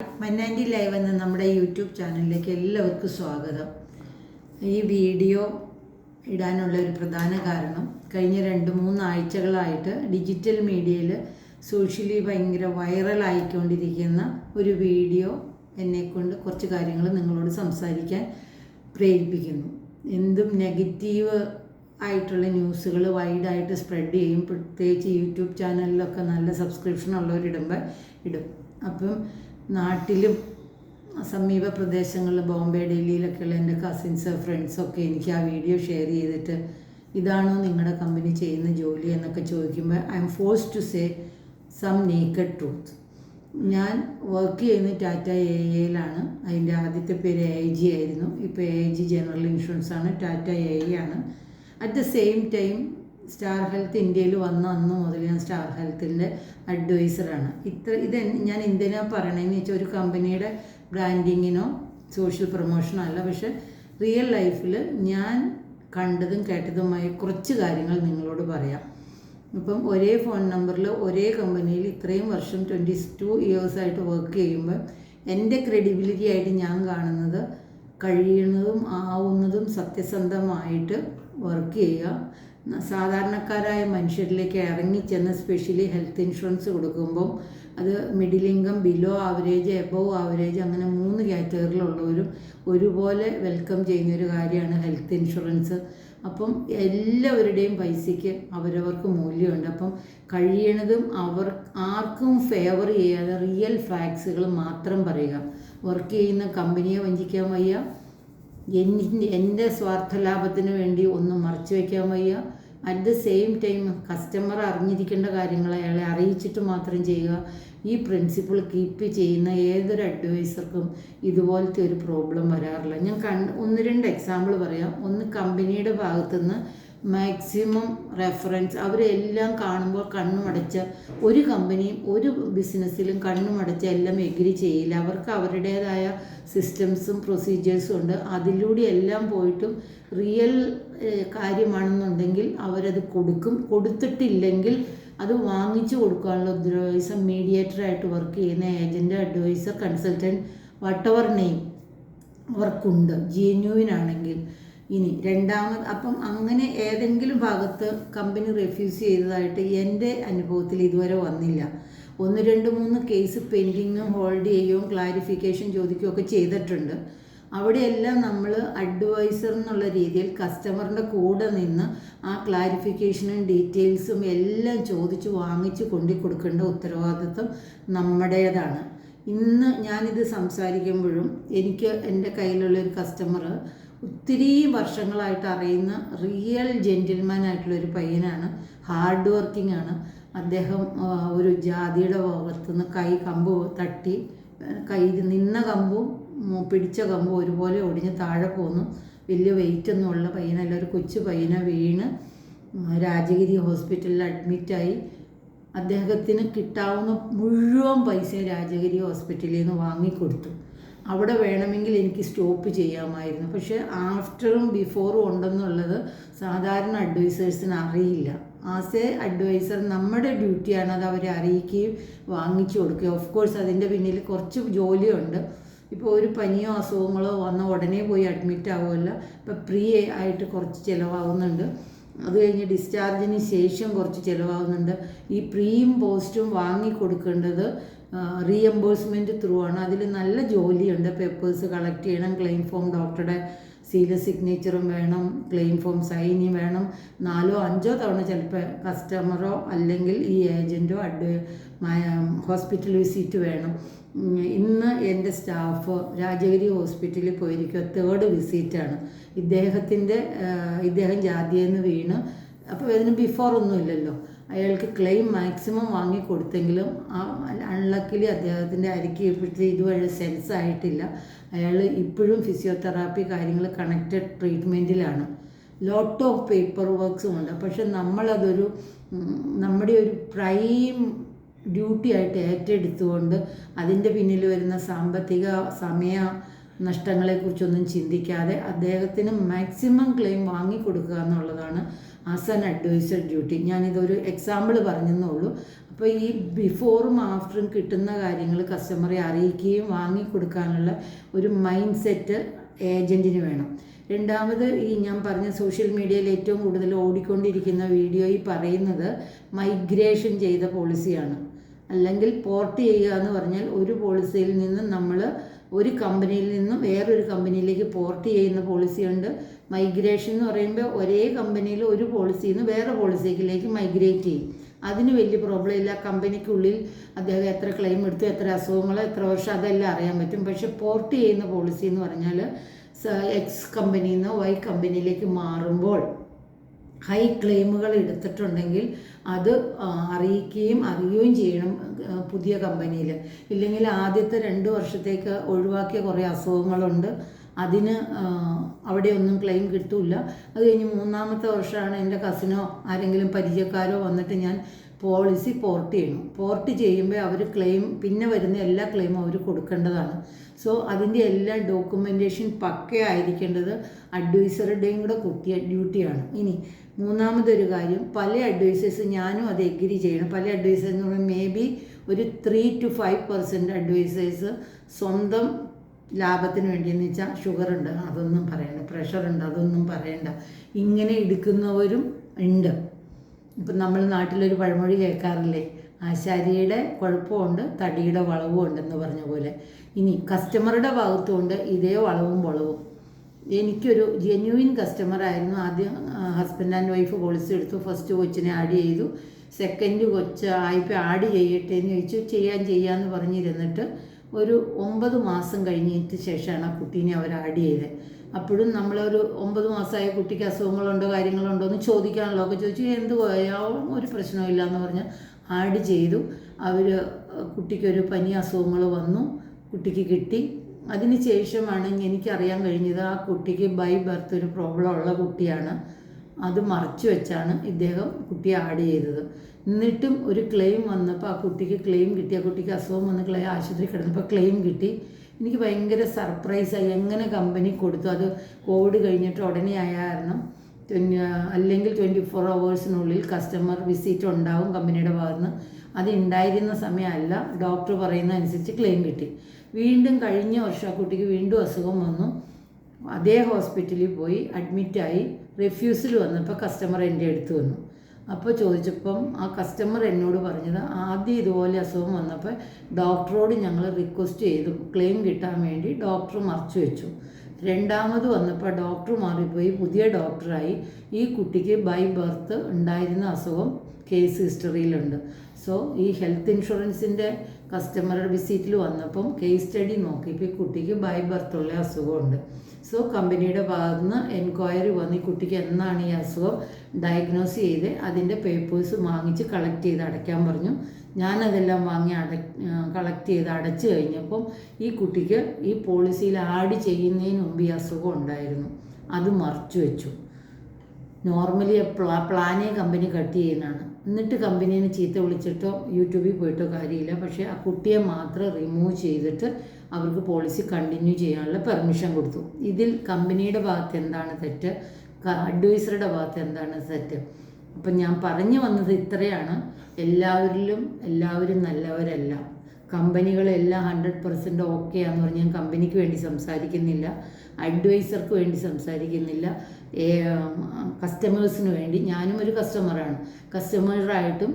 മന്നാൻഡി live എന്ന നമ്മുടെ YouTube ചാനലിലേക്ക് എല്ലാവർക്കും സ്വാഗതം. ഈ വീഡിയോ ഇടാനുള്ള ഒരു പ്രധാന കാരണം കഴിഞ്ഞ രണ്ട് മൂന്ന് ആഴ്ചകളായിട്ട് ഡിജിറ്റൽ മീഡിയയിൽ സോഷ്യലി ഭയങ്കര വൈറലായിക്കൊണ്ടിരിക്കുന്ന ഒരു വീഡിയോ എന്നെക്കൊണ്ട് കുറച്ച് കാര്യങ്ങൾ നിങ്ങളോട് സംസാരിക്കാൻ പ്രേരിപ്പിക്കുന്നു. എന്തും നെഗറ്റീവ് ആയിട്ടുള്ള ന്യൂസുകൾ വൈഡായിട്ട് സ്പ്രെഡ് ചെയ്യും. പ്രത്യേകിച്ച് യൂട്യൂബ് ചാനലിലൊക്കെ നല്ല സബ്സ്ക്രിപ്ഷൻ ഉള്ളവരിടുമ്പോൾ ഇടും. അപ്പം നാട്ടിലും സമീപ പ്രദേശങ്ങളിൽ ബോംബെ ഡൽഹിയിലൊക്കെയുള്ള എന്റെ കസിൻസ് ഫ്രണ്ട്സൊക്കെ എനിക്ക് ആ വീഡിയോ ഷെയർ ചെയ്തിട്ട് ഇതാണോ നിങ്ങളുടെ കമ്പനി ചെയ്യുന്ന ജോലി എന്നൊക്കെ ചോദിക്കുമ്പോൾ I am forced to say some naked truth ഞാൻ വർക്ക് ചെയ്യുന്ന ടാറ്റ എ എയിലാണ് അതിന്റെ ആദ്യത്തെ പേര് എ ഐ ജി ആയിരുന്നു. ഇപ്പോൾ A I G general insurance ആണ്. ടാറ്റ എ ഐ ആണ് at the same time star health ഇന്ത്യയിൽ വന്ന അന്ന് മുതൽ ഞാൻ സ്റ്റാർ ഹെൽത്തിന്റെ അഡ്വൈസറാണ് ഇത്ര ഇത് ഞാൻ എന്തിനാണ് പറയണതെന്ന് വെച്ചാൽ ഒരു കമ്പനിയുടെ ബ്രാൻഡിങ്ങിനോ സോഷ്യൽ പ്രൊമോഷനോ അല്ല പക്ഷെ റിയൽ ലൈഫിൽ ഞാൻ കണ്ടതും കേട്ടതുമായ കുറച്ച് കാര്യങ്ങൾ നിങ്ങളോട് പറയാം. ഇപ്പം ഒരേ ഫോൺ നമ്പറിൽ ഒരേ കമ്പനിയിൽ ഇത്രയും വർഷം ട്വന്റി ടു ഇയേഴ്സായിട്ട് വർക്ക് ചെയ്യുമ്പോൾ എന്റെ ക്രെഡിബിലിറ്റി ആയിട്ട് ഞാൻ കാണുന്നത് കഴിയുന്നതും ആവുന്നതും സത്യസന്ധമായിട്ട് വർക്ക് ചെയ്യുക. സാധാരണക്കാരായ മനുഷ്യരിലേക്ക് ഇറങ്ങിച്ചെന്ന് സ്പെഷ്യലി ഹെൽത്ത് ഇൻഷുറൻസ് കൊടുക്കുമ്പം അത് middle income below average above average അങ്ങനെ മൂന്ന് കാറ്റഗറിയിലുള്ളവരും ഒരുപോലെ വെൽക്കം ചെയ്യുന്ന ഒരു കാര്യമാണ് ഹെൽത്ത് ഇൻഷുറൻസ് അപ്പം എല്ലാവരുടെയും പൈസയ്ക്ക് അവരവർക്ക് മൂല്യമുണ്ട്. അപ്പം കഴിയണതും അവർ ആർക്കും ഫേവർ ചെയ്യാതെ റിയൽ ഫാക്ട്സുകൾ മാത്രം പറയുക. വർക്ക് ചെയ്യുന്ന കമ്പനിയെ വഞ്ചിക്കാൻ വയ്യ. എന്റെ സ്വാർത്ഥ ലാഭത്തിന് വേണ്ടി ഒന്നും മറച്ചു വയ്ക്കാൻ വയ്യ. At the same time customer അറിഞ്ഞിരിക്കേണ്ട കാര്യങ്ങൾ അയാളെ അറിയിച്ചിട്ട് മാത്രം ചെയ്യുക. ഈ പ്രിൻസിപ്പിൾ കീപ്പ് ചെയ്യുന്ന ഏതൊരു അഡ്വൈസർക്കും ഇതുപോലത്തെ ഒരു പ്രോബ്ലം വരാറില്ല. ഞാൻ കണ്ട് ഒന്ന് രണ്ട് എക്സാമ്പിൾ പറയാം. ഒന്ന് കമ്പനിയുടെ ഭാഗത്തുനിന്ന് മാക്സിമം റെഫറൻസ് അവരെല്ലാം കാണുമ്പോൾ കണ്ണുമടച്ച് ഒരു കമ്പനിയും ഒരു ബിസിനസ്സിലും കണ്ണുമടച്ച് എല്ലാം എഗ്രി ചെയ്യില്ല. അവർക്ക് അവരുടേതായ സിസ്റ്റംസും പ്രൊസീജിയേഴ്സും ഉണ്ട്. അതിലൂടെ എല്ലാം പോയിട്ടും റിയൽ കാര്യമാണെന്നുണ്ടെങ്കിൽ അവരത് കൊടുക്കും. കൊടുത്തിട്ടില്ലെങ്കിൽ അത് വാങ്ങിച്ചു കൊടുക്കാനുള്ള ഉദ്യോഗസ്ഥൻ മീഡിയേറ്ററായിട്ട് വർക്ക് ചെയ്യുന്ന agent adviser consultant whatever name അവർക്കുണ്ട്. ജെന്യൂൻ ആണെങ്കിൽ. ഇനി രണ്ടാമത് അപ്പം അങ്ങനെ ഏതെങ്കിലും ഭാഗത്ത് കമ്പനി റെഫ്യൂസ് ചെയ്തതായിട്ട് എന്റെ അനുഭവത്തിൽ ഇതുവരെ വന്നില്ല. ഒന്ന് രണ്ട് മൂന്ന് കേസ് പെൻഡിങ്ങും ഹോൾഡ് ചെയ്യുകയും ക്ലാരിഫിക്കേഷൻ ചോദിക്കുകയും ഒക്കെ ചെയ്തിട്ടുണ്ട്. അവിടെയെല്ലാം നമ്മൾ അഡ്വൈസർ എന്നുള്ള രീതിയിൽ കസ്റ്റമറിന്റെ കൂടെ നിന്ന് ആ ക്ലാരിഫിക്കേഷനും ഡീറ്റെയിൽസും എല്ലാം ചോദിച്ച് വാങ്ങിച്ച് കൊണ്ടു കൊടുക്കേണ്ട ഉത്തരവാദിത്വം നമ്മുടേതാണ്. ഇന്ന് ഞാനിത് സംസാരിക്കുമ്പോഴും എനിക്ക് എന്റെ കയ്യിലുള്ള ഒരു കസ്റ്റമർ ഒത്തിരി വർഷങ്ങളായിട്ട് അറിയുന്ന റിയൽ ജെന്റിൽമാൻ ആയിട്ടുള്ള ഒരു പയ്യനാണ്. ഹാർഡ് വർക്കിംഗ് ആണ്. അദ്ദേഹം ഒരു ജാതിയുടെ ഭാഗത്തുനിന്ന് കൈ കമ്പ് തട്ടി കൈ നിന്ന കമ്പും പിടിച്ച കമ്പും ഒരുപോലെ ഒടിഞ്ഞ് താഴെ പോന്നു. വലിയ വെയിറ്റ് ഒന്നും ഉള്ള പയ്യനല്ല. ഒരു കൊച്ചു പയ്യനെ വീണ് രാജഗിരി ഹോസ്പിറ്റലിൽ അഡ്മിറ്റായി അദ്ദേഹത്തിന് കിട്ടാവുന്ന മുഴുവൻ പൈസ രാജഗിരി ഹോസ്പിറ്റലിൽ നിന്ന് വാങ്ങിക്കൊടുത്തു. അവിടെ വേണമെങ്കിൽ എനിക്ക് സ്റ്റോപ്പ് ചെയ്യാമായിരുന്നു. പക്ഷേ ആഫ്റ്ററും ബിഫോറും ഉണ്ടെന്നുള്ളത് സാധാരണ അഡ്വൈസേഴ്സിന് അറിയില്ല. ആസ് എ അഡ്വൈസർ നമ്മുടെ ഡ്യൂട്ടിയാണ് അത് അവരെ അറിയിക്കുകയും വാങ്ങിച്ചു കൊടുക്കുകയും. ഓഫ് കോഴ്സ് അതിന്റെ പിന്നിൽ കുറച്ച് ജോലിയുണ്ട്. ഇപ്പോൾ ഒരു പനിയോ അസുഖങ്ങളോ വന്ന ഉടനെ പോയി അഡ്മിറ്റ് ആവുമല്ല. ഇപ്പോൾ പ്രീ ആയിട്ട് കുറച്ച് ചിലവാകുന്നുണ്ട്. അത് കഴിഞ്ഞ് ഡിസ്ചാർജിന് ശേഷം കുറച്ച് ചിലവാകുന്നുണ്ട്. ഈ പ്രീയും പോസ്റ്റും വാങ്ങി കൊടുക്കേണ്ടത് റീഎംബേഴ്സ്മെന്റ് ത്രൂ ആണ്. അതിൽ നല്ല ജോലിയുണ്ട്. പേപ്പേഴ്സ് കളക്ട് ചെയ്യണം. ക്ലെയിം ഫോം ഡോക്ടറുടെ സീല സിഗ്നേച്ചറും വേണം. ക്ലെയിം ഫോം സൈനി വേണം. നാലോ അഞ്ചോ തവണ ചിലപ്പോൾ കസ്റ്റമറോ അല്ലെങ്കിൽ ഈ ഏജന്റോ അഡ് ഹോസ്പിറ്റൽ വിസിറ്റ് വേണം. ഇന്ന് എന്റെ സ്റ്റാഫ് രാജഗിരി ഹോസ്പിറ്റലിൽ പോയിരിക്കുക തേർഡ് വിസിറ്റാണ് ഇദ്ദേഹത്തിന്റെ ഇദ്ദേഹം ജാതിയെന്ന് വീണ്. അപ്പോൾ ഇതിന് ബിഫോർ ഒന്നുമില്ലല്ലോ. അയാൾക്ക് ക്ലെയിം മാക്സിമം വാങ്ങി കൊടുത്തെങ്കിലും ആ അൺലക്കിലി അദ്ദേഹത്തിന്റെ അരിക്ക് ഇപ്പോഴത്തെ ഇതുവരെ സെൻസ് ആയിട്ടില്ല. അയാൾ ഇപ്പോഴും ഫിസിയോതെറാപ്പി കാര്യങ്ങൾ കണക്റ്റഡ് ട്രീറ്റ്മെന്റിലാണ് ലോട്ട് ഓഫ് പേപ്പർ വർക്ക്സും ഉണ്ട്. പക്ഷെ നമ്മളതൊരു നമ്മുടെ ഒരു പ്രൈം ഡ്യൂട്ടി ആയിട്ട് ഏറ്റെടുത്തുകൊണ്ട് അതിന്റെ പിന്നിൽ വരുന്ന സാമ്പത്തിക സമയ നഷ്ടങ്ങളെക്കുറിച്ചൊന്നും ചിന്തിക്കാതെ അദ്ദേഹത്തിന് മാക്സിമം ക്ലെയിം വാങ്ങിക്കൊടുക്കുക എന്നുള്ളതാണ് ആസ് ആൻ അഡ്വൈസർ ഡ്യൂട്ടി. ഞാനിതൊരു എക്സാമ്പിൾ പറഞ്ഞെന്നുള്ളൂ അപ്പോൾ ഈ ബിഫോറും ആഫ്റ്ററും കിട്ടുന്ന കാര്യങ്ങൾ കസ്റ്റമറെ അറിയിക്കുകയും വാങ്ങിക്കൊടുക്കാനുള്ള ഒരു മൈൻഡ് സെറ്റ് ഏജന്റിന് വേണം. രണ്ടാമത് ഈ ഞാൻ പറഞ്ഞ സോഷ്യൽ മീഡിയയിൽ ഏറ്റവും കൂടുതൽ ഓടിക്കൊണ്ടിരിക്കുന്ന വീഡിയോ ഈ പറയുന്നത് മൈഗ്രേഷൻ ചെയ്ത പോളിസിയാണ് അല്ലെങ്കിൽ പോർട്ട് ചെയ്യുക എന്ന് പറഞ്ഞാൽ ഒരു പോളിസിയിൽ നിന്ന് നമ്മൾ ഒരു കമ്പനിയിൽ നിന്നും വേറൊരു കമ്പനിയിലേക്ക് പോർട്ട് ചെയ്യുന്ന പോളിസിയുണ്ട് മൈഗ്രേഷൻ എന്ന് പറയുമ്പോൾ ഒരേ കമ്പനിയിൽ ഒരു പോളിസിയിൽ നിന്ന് വേറെ പോളിസിയിലേക്ക് മൈഗ്രേറ്റ് ചെയ്യും. അതിന് വലിയ പ്രോബ്ലം ഇല്ല. കമ്പനിക്കുള്ളിൽ അദ്ദേഹം എത്ര ക്ലെയിം എടുത്തു എത്ര അസുഖങ്ങൾ എത്ര വർഷം അതെല്ലാം അറിയാൻ പറ്റും. പക്ഷെ പോർട്ട് ചെയ്യുന്ന പോളിസി എന്ന് പറഞ്ഞാൽ എക്സ് കമ്പനിയിൽ നിന്ന് വൈ കമ്പനിയിലേക്ക് മാറുമ്പോൾ ഹൈ ക്ലെയിമുകൾ എടുത്തിട്ടുണ്ടെങ്കിൽ അത് അറിയിക്കുകയും അറിയുകയും ചെയ്യണം പുതിയ കമ്പനിയിൽ. ഇല്ലെങ്കിൽ ആദ്യത്തെ രണ്ട് വർഷത്തേക്ക് ഒഴിവാക്കിയ കുറേ അസുഖങ്ങളുണ്ട്. അതിന് അവിടെ ഒന്നും ക്ലെയിം കിട്ടില്ല അത് കഴിഞ്ഞ് മൂന്നാമത്തെ വർഷമാണ് എന്റെ കസിനോ ആരെങ്കിലും പരിചയക്കാരോ വന്നിട്ട് ഞാൻ പോളിസി പോർട്ട് ചെയ്യണം പോർട്ട് ചെയ്യുമ്പോൾ അവർ ക്ലെയിം പിന്നെ വരുന്ന എല്ലാ ക്ലെയിമും അവർ കൊടുക്കേണ്ടതാണ്. സോ അതിന്റെ എല്ലാ ഡോക്യുമെന്റേഷൻ പക്കയായിരിക്കേണ്ടത് അഡ്വൈസറുടെയും കൂടെ കുട്ടിയ ഡ്യൂട്ടിയാണ്. ഇനി മൂന്നാമതൊരു കാര്യം പല അഡ്വൈസേഴ്സ് ഞാനും അത് എഗ്രി ചെയ്യണം. പല അഡ്വൈസേഴ്സ് എന്ന് പറയുമ്പോൾ മേ ബി ഒരു three to five percent advisers സ്വന്തം ലാഭത്തിന് വേണ്ടിയെന്ന് വെച്ചാൽ ഷുഗർ ഉണ്ട്. അതൊന്നും പറയണ്ട. പ്രഷർ ഉണ്ട്. അതൊന്നും പറയണ്ട. ഇങ്ങനെ എടുക്കുന്നവരും ഉണ്ട്. ഇപ്പം നമ്മൾ നാട്ടിലൊരു പഴമൊഴി കേൾക്കാറില്ലേ? ആശാരിയുടെ കുഴപ്പമുണ്ട് തടിയുടെ വളവും ഉണ്ടെന്ന് പറഞ്ഞ പോലെ. ഇനി കസ്റ്റമറുടെ ഭാഗത്തുകൊണ്ട് ഇതേ വളവും വളവും. എനിക്കൊരു ജെന്യുവിൻ കസ്റ്റമർ ആയിരുന്നു. ആദ്യം ഹസ്ബൻഡ് ആൻഡ് വൈഫ് പോളിസി എടുത്തു. ഫസ്റ്റ് കൊച്ചിനെ ആഡ് ചെയ്തു. സെക്കൻഡ് കൊച്ച് ആയിപ്പോൾ ആഡ് ചെയ്യട്ടെ എന്ന് ചോദിച്ചു. ചെയ്യാൻ ചെയ്യാമെന്ന് പറഞ്ഞിരുന്നിട്ട് ഒരു ഒമ്പത് മാസം കഴിഞ്ഞിട്ട് ശേഷമാണ് ആ കുട്ടീനെ അവർ ആഡ് ചെയ്തത് അപ്പോഴും നമ്മളൊരു ഒമ്പത് മാസമായ കുട്ടിക്ക് അസുഖങ്ങളുണ്ടോ കാര്യങ്ങളുണ്ടോ എന്ന് ചോദിക്കാനുള്ള ഒക്കെ ചോദിച്ചു. എന്ത് പോയാലും ഒരു പ്രശ്നമില്ല എന്ന് പറഞ്ഞ് ആഡ് ചെയ്തു. അവർ കുട്ടിക്കൊരു പനി അസുഖങ്ങൾ വന്നു. കുട്ടിക്ക് കിട്ടി. അതിന് ശേഷമാണ് എനിക്കറിയാൻ കഴിഞ്ഞത് ആ കുട്ടിക്ക് ബൈ ബർത്ത് ഒരു പ്രോബ്ലം ഉള്ള കുട്ടിയാണ്. അത് മറച്ചു വെച്ചാണ് ഇദ്ദേഹം കുട്ടിയെ ആഡ് ചെയ്തത്. എന്നിട്ടും ഒരു ക്ലെയിം വന്നപ്പോൾ ആ കുട്ടിക്ക് ക്ലെയിം കിട്ടി. ആ കുട്ടിക്ക് അസുഖം വന്ന് ക്ലെയിം ആശുപത്രി കിടന്നപ്പോൾ ക്ലെയിം കിട്ടി. എനിക്ക് ഭയങ്കര സർപ്രൈസായി എങ്ങനെ കമ്പനി കൊടുത്തു? അത് കോവിഡ് കഴിഞ്ഞിട്ട് ഉടനെ ആയായിരുന്നു. അല്ലെങ്കിൽ ട്വന്റി ഫോർ അവേഴ്സിനുള്ളിൽ കസ്റ്റമർ വിസിറ്റ് ഉണ്ടാവും കമ്പനിയുടെ ഭാഗത്തുനിന്ന്. അത് ഉണ്ടായിരുന്ന സമയമല്ല. ഡോക്ടർ പറയുന്ന അനുസരിച്ച് ക്ലെയിം കിട്ടി. വീണ്ടും കഴിഞ്ഞ വർഷം ആ കുട്ടിക്ക് വീണ്ടും അസുഖം വന്നു. അതേ ഹോസ്പിറ്റലിൽ പോയി അഡ്മിറ്റായി റിഫ്യൂസിൽ വന്നപ്പോൾ കസ്റ്റമർ എന്റെ അടുത്ത് വന്നു. അപ്പോൾ ചോദിച്ചപ്പം ആ കസ്റ്റമർ എന്നോട് പറഞ്ഞത് ആദ്യം ഇതുപോലെ അസുഖം വന്നപ്പോൾ ഡോക്ടറോട് ഞങ്ങൾ റിക്വസ്റ്റ് ചെയ്തു ക്ലെയിം കിട്ടാൻ വേണ്ടി ഡോക്ടർ മറച്ചു വെച്ചു. രണ്ടാമത് വന്നപ്പോൾ ഡോക്ടർ മാറിപ്പോയി പുതിയ ഡോക്ടറായി. ഈ കുട്ടിക്ക് ബൈ ബർത്ത് ഉണ്ടായിരുന്ന അസുഖം കേസ് ഹിസ്റ്ററിയിലുണ്ട്. സോ ഈ ഹെൽത്ത് ഇൻഷുറൻസിന്റെ കസ്റ്റമർ വിസിറ്റിൽ വന്നപ്പം കേസ് സ്റ്റഡി നോക്കിയപ്പോൾ ഈ കുട്ടിക്ക് ബൈ ബർത്തുള്ള അസുഖമുണ്ട്. സോ കമ്പനിയുടെ ഭാഗത്തു നിന്ന് എൻക്വയറി വന്ന് ഈ കുട്ടിക്ക് എന്നാണ് ഈ അസുഖം ഡയഗ്നോസ് ചെയ്ത് അതിന്റെ പേപ്പേഴ്സ് വാങ്ങിച്ച് കളക്ട് ചെയ്ത് അടയ്ക്കാൻ പറഞ്ഞു. ഞാനതെല്ലാം വാങ്ങി അട കളക്ട് ചെയ്ത് അടച്ചു കഴിഞ്ഞപ്പം ഈ കുട്ടിക്ക് ഈ പോളിസിയിൽ ആഡ് ചെയ്യുന്നതിന് മുമ്പ് ഈ അസുഖം ഉണ്ടായിരുന്നു. അത് മറച്ചു വെച്ചു. നോർമലി പ്ലാ പ്ലാനേ കമ്പനി കട്ട് ചെയ്യുന്നതാണ്. എന്നിട്ട് കമ്പനീനെ ചീത്ത വിളിച്ചിട്ടോ യൂട്യൂബിൽ പോയിട്ടോ കാര്യമില്ല. പക്ഷേ ആ കുട്ടിയെ മാത്രം റിമൂവ് ചെയ്തിട്ട് അവർക്ക് പോളിസി കണ്ടിന്യൂ ചെയ്യാനുള്ള പെർമിഷൻ കൊടുത്തു. ഇതിൽ കമ്പനിയുടെ ഭാഗത്ത് എന്താണ് തെറ്റ്? അഡ്വൈസറുടെ ഭാഗത്ത് എന്താണ് തെറ്റ്? അപ്പം ഞാൻ പറഞ്ഞു വന്നത് ഇത്രയാണ്. എല്ലാവരിലും എല്ലാവരും നല്ലവരല്ല. കമ്പനികളെല്ലാം ഹൺഡ്രഡ് പെർസെന്റ് ഓക്കെ ആണെന്ന് പറഞ്ഞ് ഞാൻ കമ്പനിക്ക് വേണ്ടി സംസാരിക്കുന്നില്ല. അഡ്വൈസർക്ക് വേണ്ടി സംസാരിക്കുന്നില്ല. കസ്റ്റമേഴ്സിന് വേണ്ടി. ഞാനും ഒരു കസ്റ്റമറാണ് കസ്റ്റമറായിട്ടും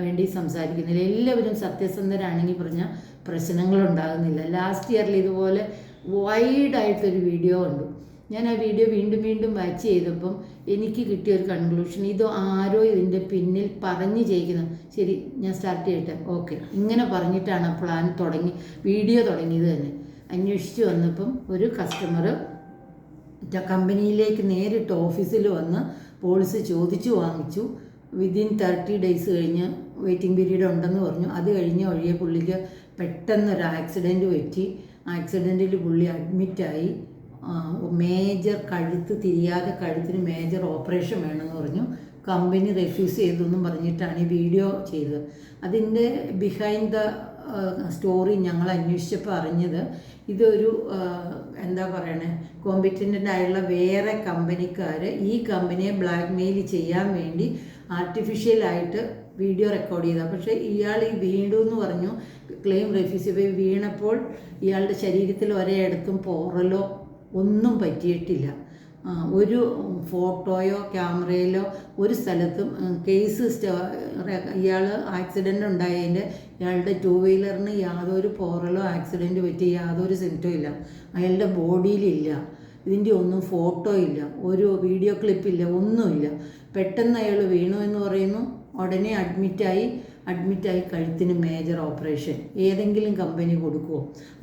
വേണ്ടി സംസാരിക്കുന്നില്ല. എല്ലാവരും സത്യസന്ധരാണെങ്കിൽ പറഞ്ഞാൽ പ്രശ്നങ്ങളുണ്ടാകുന്നില്ല. ലാസ്റ്റ് ഇയറിൽ ഇതുപോലെ വൈഡായിട്ടൊരു വീഡിയോ കണ്ടു. ഞാൻ ആ വീഡിയോ വീണ്ടും വീണ്ടും വാച്ച് ചെയ്തപ്പം എനിക്ക് കിട്ടിയ ഒരു കൺക്ലൂഷൻ ഇത് ആരോ ഇതിന്റെ പിന്നിൽ പറഞ്ഞു ചെയ്യിക്കുന്നു. ശരി ഞാൻ സ്റ്റാർട്ട് ചെയ്യട്ടെ. ഓക്കെ ഇങ്ങനെ പറഞ്ഞിട്ടാണ് പ്ലാൻ തുടങ്ങി വീഡിയോ തുടങ്ങിയത് തന്നെ. അന്വേഷിച്ച് വന്നപ്പം ഒരു കസ്റ്റമർ കമ്പനിയിലേക്ക് നേരിട്ട് ഓഫീസിൽ വന്ന് പോളിസി ചോദിച്ചു വാങ്ങിച്ചു. വിതിൻ തേർട്ടി ഡേയ്സ് കഴിഞ്ഞ് വെയിറ്റിംഗ് പീരീഡ് ഉണ്ടെന്ന് പറഞ്ഞു. അത് കഴിഞ്ഞ് വഴിയെ പുള്ളിക്ക് പെട്ടെന്നൊരു ആക്സിഡന്റ് പറ്റി. ആക്സിഡന്റിൽ പുള്ളി അഡ്മിറ്റായി മേജർ കഴുത്ത് തിരിയാതെ കഴുത്തിന് മേജർ ഓപ്പറേഷൻ വേണമെന്ന് പറഞ്ഞു. കമ്പനി റെഫ്യൂസ് ചെയ്തു എന്നും പറഞ്ഞിട്ടാണ് ഈ വീഡിയോ ചെയ്തത്. അതിന്റെ ബിഹൈൻഡ് ദ സ്റ്റോറി ഞങ്ങൾ അന്വേഷിച്ചപ്പോൾ അറിഞ്ഞത് ഇതൊരു എന്താ പറയണേ കോമ്പറ്റന്റ് ആയുള്ള വേറെ കമ്പനിക്കാർ ഈ കമ്പനിയെ ബ്ലാക്ക് മെയിൽ ചെയ്യാൻ വേണ്ടി ആർട്ടിഫിഷ്യലായിട്ട് വീഡിയോ റെക്കോർഡ് ചെയ്ത. പക്ഷേ ഇയാൾ ഈ വീണ്ടു എന്ന് പറഞ്ഞു ക്ലെയിം റെഫ്യൂസ് വീണപ്പോൾ ഇയാളുടെ ശരീരത്തിൽ ഒരേ ഒരേയിടത്തും പോറലോ ഒന്നും പറ്റിയിട്ടില്ല. ഒരു ഫോട്ടോയോ ക്യാമറയിലോ ഒരു സ്ഥലത്തും കേസ് ഇയാൾ ആക്സിഡന്റ് ഉണ്ടായതിന്റെ ഇയാളുടെ ടൂ വീലറിന് യാതൊരു പോറലോ ആക്സിഡന്റ് പറ്റി യാതൊരു സിംറ്റവും ഇല്ല. അയാളുടെ ബോഡിയിലില്ല. ഇതിന്റെ ഒന്നും ഫോട്ടോ ഇല്ല. ഒരു വീഡിയോ ക്ലിപ്പില്ല ഒന്നുമില്ല. പെട്ടെന്ന് അയാൾ വീണു എന്ന് പറയുന്നു. ഉടനെ അഡ്മിറ്റായി അഡ്മിറ്റായി കഴുത്തിന് മേജർ ഓപ്പറേഷൻ. ഏതെങ്കിലും കമ്പനി കൊടുക്കുമോ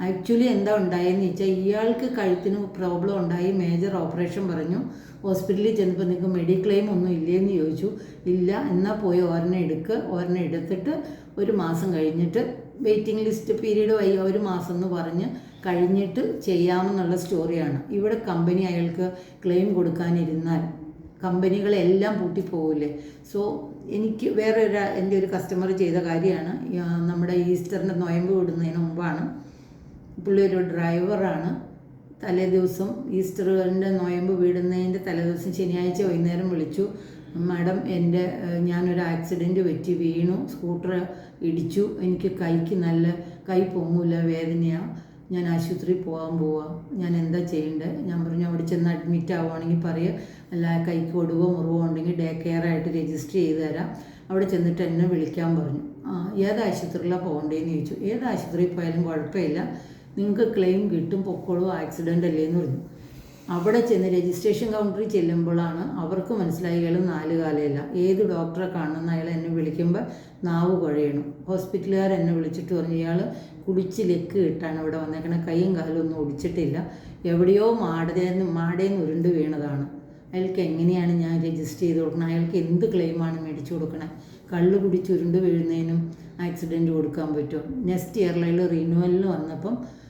ആക്ച്വലി എന്താ ഉണ്ടായെന്ന് വെച്ചാൽ ഇയാൾക്ക് കഴുത്തിന് പ്രോബ്ലം ഉണ്ടായി മേജർ ഓപ്പറേഷൻ പറഞ്ഞു. ഹോസ്പിറ്റലിൽ ചെന്നപ്പോൾ നിങ്ങൾക്ക് മെഡിക്ലെയിം ഒന്നും ഇല്ലേന്ന് ചോദിച്ചു. ഇല്ല എന്നാൽ പോയി ഒരെണ്ണം എടുക്കുക ഒരെണ്ണം എടുത്തിട്ട് ഒരു മാസം കഴിഞ്ഞിട്ട് വെയിറ്റിംഗ് ലിസ്റ്റ് പീരീഡ് വൈ ഒരു മാസം എന്ന് പറഞ്ഞ് കഴിഞ്ഞിട്ട് ചെയ്യാമെന്നുള്ള സ്റ്റോറിയാണ് ഇവിടെ കമ്പനി അയാൾക്ക് ക്ലെയിം കൊടുക്കാനിരുന്നാൽ കമ്പനികളെല്ലാം പൂട്ടിപ്പോകില്ലേ? സോ എനിക്ക് വേറെ ഒരു എന്റെ ഒരു കസ്റ്റമർ ചെയ്ത കാര്യമാണ്. നമ്മുടെ ഈസ്റ്ററിന്റെ നൊയമ്പ് വിടുന്നതിന് മുമ്പാണ്. പുള്ളി ഒരു ഡ്രൈവറാണ് തലേ ദിവസം ഈസ്റ്ററിന്റെ നൊയമ്പ് വീടുന്നതിന്റെ തലേദിവസം ശനിയാഴ്ച വൈകുന്നേരം വിളിച്ചു. മാഡം എന്റെ ഞാനൊരു ആക്സിഡന്റ് പറ്റി വീണു. സ്കൂട്ടർ ഇടിച്ചു. എനിക്ക് കൈക്ക് നല്ല കൈ പൊങ്ങൂല വേദനയാണ് ഞാൻ ആശുപത്രിയിൽ പോകാൻ പോവാ. ഞാൻ എന്താ ചെയ്യേണ്ടത് ഞാൻ പറഞ്ഞു അവിടെ ചെന്ന് അഡ്മിറ്റ് ആവുകയാണെങ്കിൽ പറയുക അല്ല കൈക്ക് ഒടുവോ മുറിവോ ഉണ്ടെങ്കിൽ ഡേ കെയർ ആയിട്ട് രജിസ്റ്റർ ചെയ്ത് തരാം. അവിടെ ചെന്നിട്ട് എന്നെ വിളിക്കാൻ പറഞ്ഞു. ആ ഏത് ആശുപത്രിയിലാണ് പോകേണ്ടതെന്ന് ചോദിച്ചു. ഏത് ആശുപത്രിയിൽ പോയാലും കുഴപ്പമില്ല. നിങ്ങൾക്ക് ക്ലെയിം കിട്ടും പൊക്കോളൂ ആക്സിഡന്റ് അല്ലേ എന്ന് പറഞ്ഞു. അവിടെ ചെന്ന് രജിസ്ട്രേഷൻ കൗണ്ടറിൽ ചെല്ലുമ്പോഴാണ് അവർക്ക് മനസ്സിലായി ഇയാൾ നാല് കാലമില്ല ഏത് ഡോക്ടറെ കാണുന്ന അയാൾ എന്നെ വിളിക്കുമ്പോൾ നാവ് കുഴയണം. ഹോസ്പിറ്റലുകാർ എന്നെ വിളിച്ചിട്ട് പറഞ്ഞു ഇയാൾ കുടിച്ച് ലെക്ക് കിട്ടാണ് ഇവിടെ വന്നേക്കണ. കൈയും കാലും ഒന്നും ഒടിച്ചിട്ടില്ല. എവിടെയോ മാടേന്ന് മാടേന്ന് ഉരുണ്ട് വീണതാണ്. അയാൾക്ക് എങ്ങനെയാണ് ഞാൻ രജിസ്റ്റർ ചെയ്ത് കൊടുക്കണം? അയാൾക്ക് എന്ത് ക്ലെയിമാണ് മേടിച്ചു കൊടുക്കണം? കള്ള് കുടിച്ച് ഉരുണ്ട് വീഴുന്നതിനും ആക്സിഡന്റ് കൊടുക്കാൻ പറ്റുമോ? നെക്സ്റ്റ് ഇയറിലുള്ള റിന്യൂവലിന് വന്നപ്പം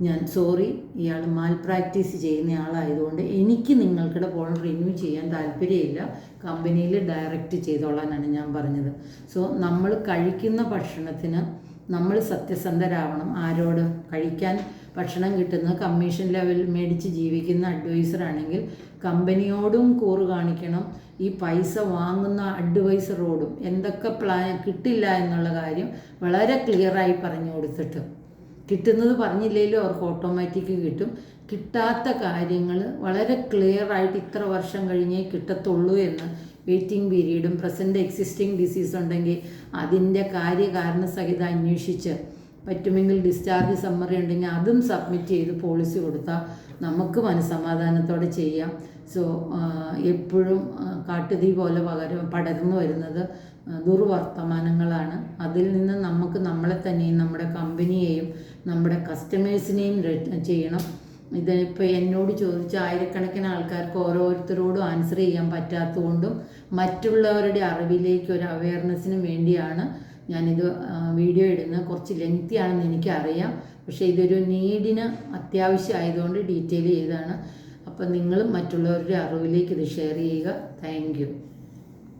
ഞാൻ സോറി ഇയാൾ മാൽ പ്രാക്ടീസ് ചെയ്യുന്ന ആളായതുകൊണ്ട് എനിക്ക് നിങ്ങൾക്കിടെ പോൾ റിന്യൂ ചെയ്യാൻ താല്പര്യമില്ല. കമ്പനിയിൽ ഡയറക്റ്റ് ചെയ്തോളാനാണ് ഞാൻ പറഞ്ഞത്. സോ നമ്മൾ കഴിക്കുന്ന ഭക്ഷണത്തിന് നമ്മൾ സത്യസന്ധരാവണം. ആരോട് കഴിക്കാൻ ഭക്ഷണം കിട്ടുന്ന കമ്മീഷൻ ലെവൽ മേടിച്ച് ജീവിക്കുന്ന അഡ്വൈസർ ആണെങ്കിൽ കമ്പനിയോടും കൂറ് കാണിക്കണം. ഈ പൈസ വാങ്ങുന്ന അഡ്വൈസറോടും എന്തൊക്കെ പ്ലാൻ കിട്ടില്ല എന്നുള്ള കാര്യം വളരെ ക്ലിയറായി പറഞ്ഞു കൊടുത്തിട്ട്. കിട്ടുന്നത് പറഞ്ഞില്ലെങ്കിലും അവർക്ക് ഓട്ടോമാറ്റിക് കിട്ടും. കിട്ടാത്ത കാര്യങ്ങൾ വളരെ ക്ലിയർ ആയിട്ട് ഇത്ര വർഷം കഴിഞ്ഞേ കിട്ടത്തുള്ളൂ എന്ന് വെയിറ്റിംഗ് പീരീഡും പ്രസന്റ് എക്സിസ്റ്റിംഗ് ഡിസീസ് ഉണ്ടെങ്കിൽ അതിന്റെ കാര്യകാരണ സഹിതം അന്വേഷിച്ച് പറ്റുമെങ്കിൽ ഡിസ്ചാർജ് സമ്മറി ഉണ്ടെങ്കിൽ അതും സബ്മിറ്റ് ചെയ്ത് പോളിസി കൊടുത്താൽ നമുക്ക് മനസ്സമാധാനത്തോടെ ചെയ്യാം. സോ എപ്പോഴും കാട്ടുതീ പോലെ പകരം പടർന്നു വരുന്നത് ദുർവർത്തമാനങ്ങളാണ്. അതിൽ നിന്ന് നമുക്ക് നമ്മളെ തന്നെയും നമ്മുടെ കമ്പനിയെയും നമ്മുടെ കസ്റ്റമേഴ്സിനെയും ചെയ്യണം. ഇതിപ്പോൾ എന്നോട് ചോദിച്ച ആയിരക്കണക്കിന് ആൾക്കാർക്ക് ഓരോരുത്തരോടും ആൻസർ ചെയ്യാൻ പറ്റാത്തതുകൊണ്ടും മറ്റുള്ളവരുടെ അറിവിലേക്ക് ഒരു അവയർനെസ്സിനും വേണ്ടിയാണ് ഞാനിത് വീഡിയോ ഇടുന്നത്. കുറച്ച് ലെങ്തി ആണെന്ന് എനിക്കറിയാം. പക്ഷേ ഇതൊരു നീഡിന് അത്യാവശ്യമായതുകൊണ്ട് ഡീറ്റെയിൽ ചെയ്താണ് അപ്പം നിങ്ങളും മറ്റുള്ളവരുടെ അറിവിലേക്ക് ഇത് ഷെയർ ചെയ്യുക. താങ്ക്